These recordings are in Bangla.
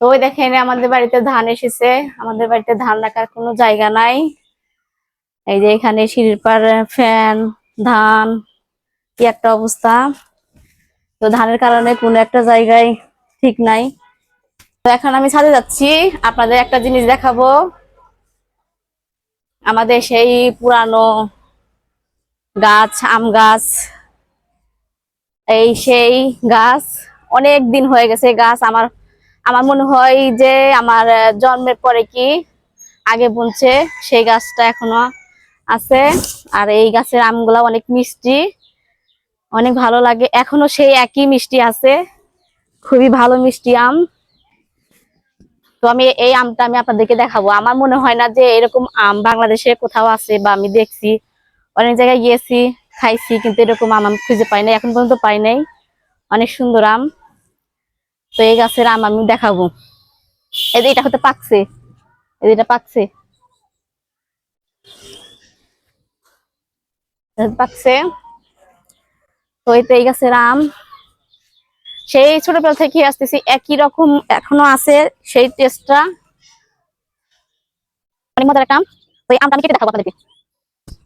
তো ওই দেখেন, আমাদের বাড়িতে ধান এসেছে। আমাদের বাড়িতে ধান রাখার কোনো জায়গা নাই। এই যে এখানে সিঁড়ির পার ফ্যান, ধান, কি একটা অবস্থা। তো ধানের কারণে কোনো একটা জায়গায় ঠিক নাই। তো এখন আমি ছাদে যাচ্ছি। আপনাদের একটা জিনিস দেখাবো। আমাদের সেই পুরানো গাছ, আম গাছ, এই সেই গাছ অনেক দিন হয়ে গেছে। গাছ আমার আমার মনে হয় যে আমার জন্মের পরে কি আগে বুনছে, সেই গাছটা এখনও আছে। আর এই গাছের আমগুলা অনেক মিষ্টি, অনেক ভালো লাগে। এখনও সেই একই মিষ্টি আছে, খুবই ভালো মিষ্টি আম। তো আমি এই আমটা আমি আপনাদেরকে দেখাবো। আমার মনে হয় না যে এরকম আম বাংলাদেশে কোথাও আছে বা আমি দেখছি। অনেক জায়গায় গিয়েছি, খাইছি, কিন্তু এরকম আম আমি খুঁজে পাই নাই, এখন পর্যন্ত পাই নাই। অনেক সুন্দর আম। তো এই গাছের আম আমি দেখাবো। এই এটা হতে পাকছে। এটা পাকছে। পাকছে। তো এই তো এই গাছের আম। সেই ছোটবেলা থেকে আসতেছি একই রকম, এখনও আছে সেই টেস্টটা অনেক মজার একটা আম। তো আমটা আমি কেটে দেখাবো আপনাদেরকে।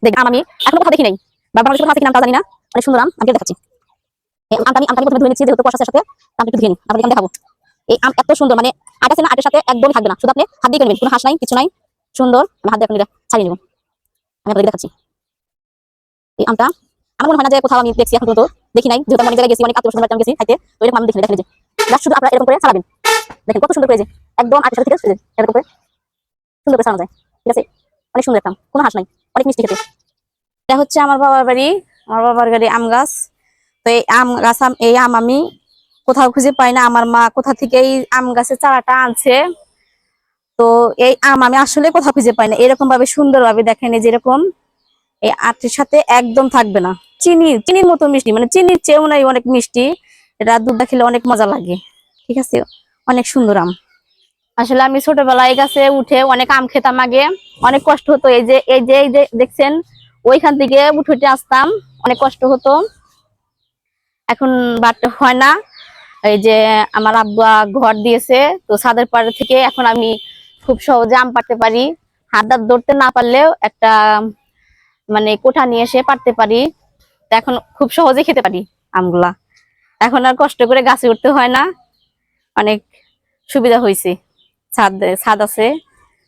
দেখ, আম আমি এখনও কোথাও দেখি নাই, বা বাংলাদেশে কোথাও কিনা আমি তাও জানি না। অনেক সুন্দর আম, আমি দেখাচ্ছি। মানে আমার এরকম করে ছাড়াবেন। কত সুন্দর একদম সাথে ঠিক আছে সুন্দর যায়। ঠিক আছে? অনেক সুন্দর কোনো হাস নাই, অনেক মিষ্টি খেতে। এটা হচ্ছে আমার বাবার বাড়ি, আমার বাবার বাড়ি আম গাছ। তো এই আম গাছ এই আম আমি কোথাও খুঁজে পাই না। আমার মা কোথা থেকে এই আম গাছের চারাটা আনছে। তো এই আম আমি আসলে কোথাও খুঁজে পাই না। এরকম ভাবে সুন্দর ভাবে দেখেন এই যেরকম, এই আটের সাথে একদম থাকবে না। চিনি, চিনির মতো মিষ্টি মানে চিনির চেয়েও নাই অনেক মিষ্টি। এটা দুধটা খেলে অনেক মজা লাগে। ঠিক আছে? অনেক সুন্দর আম। আসলে আমি ছোটবেলায় গাছে উঠে অনেক আম খেতাম আগে। অনেক কষ্ট হতো। এই যে এই যে এই যে দেখছেন, ওইখান থেকে উঠে উঠে আসতাম। অনেক কষ্ট হতো। এখন বাট হয় না। এই যে আমার আব্বা ঘর দিয়েছে, তো ছাদের পাড়ে থেকে এখন আমি খুব সহজে আম পাড়তে পারি। হাত দাঁত ধরতে না পারলেও একটা মানে কোঠা নিয়ে এসে পারতে পারি। এখন খুব সহজে খেতে পারি আমগুলা। এখন আর কষ্ট করে গাছে উঠতে হয় না। অনেক সুবিধা হয়েছে ছাদ ছাদ আছে।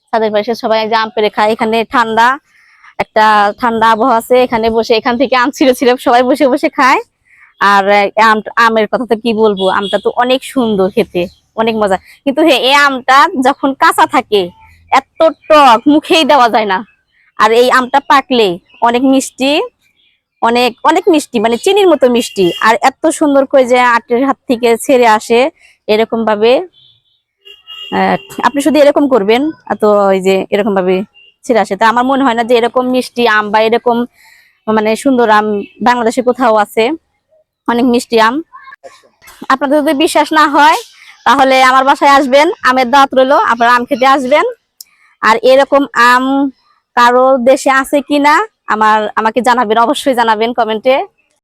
ছাদের পাশে সবাই আম পেরে খায়। এখানে ঠান্ডা, একটা ঠান্ডা আবহাওয়া আছে। এখানে বসে, এখান থেকে আম ছিঁড়ে ছিঁড়ে সবাই বসে বসে খায়। আর আমের কথা তো কি বলব? আমটা তো অনেক সুন্দর খেতে, অনেক মজা। কিন্তু হ্যাঁ এই আমটা যখন কাঁচা থাকে, এত টক, মুখেই দেওয়া যায় না। আর এই আমটা পাকলে অনেক মিষ্টি, অনেক অনেক মিষ্টি মানে চিনির মতো মিষ্টি। আর এত সুন্দর করে যে আটের হাত থেকে ছেড়ে আসে এরকম ভাবে আপনি শুধু এরকম করবেন তো ওই যে এরকম ভাবে ছেড়ে আসে। তা আমার মনে হয় না যে এরকম মিষ্টি আম বা এরকম মানে সুন্দর আম বাংলাদেশে কোথাও আছে। অনেক মিষ্টি আম। আপনাদের যদি বিশ্বাস না হয়, তাহলে আমার বাসায় আসবেন, আমের দাঁত রইল, আপনারা আম খেতে আসবেন। আর এরকম আম কারও দেশে আছে কিনা, আমার, আমাকে জানাবেন, অবশ্যই জানাবেন কমেন্টে।